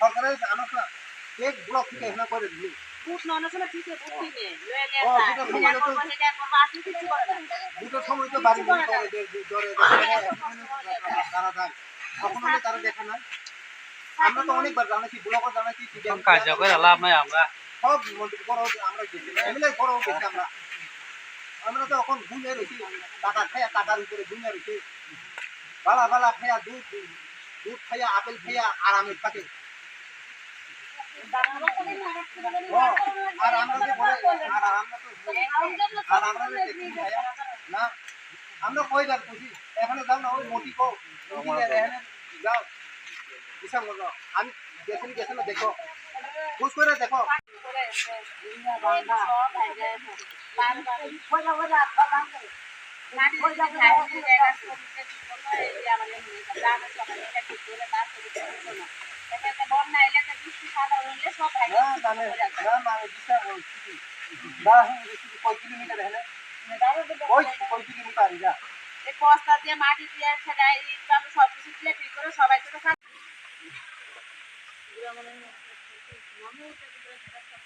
সরকারের জানো না এক ব্লক থেকে এখানে করে দিলি সময় তো বাড়ি করে তারা দেখে না আমরা তো অনেকবার করে লাভ নাই আমরা। সব মন্ত্রী বড় আমরা গেছি। আমরা। আমরা তো এখন ঘুমিয়ে রয়েছি, টাকা খাইয়া টাকার উপরে ঘুমিয়ে রয়েছি। বালা বালা খাইয়া দুধ দুধ খাইয়া আপেল খাইয়া আরামে থাকে আর আমরা যে তো আর আমরা না আমরা কয়বার খুশি এখানে যাও না, ওই মোটি কো যাও। করো আমি গেছেন গেছেন দেখো। খুশ করে দেখো। বস্তা দিয়ে মাটি দিয়ে সেটা ইট বালু সব কিছু দিয়ে ঠিক করে সবাই তো খাচ্ছে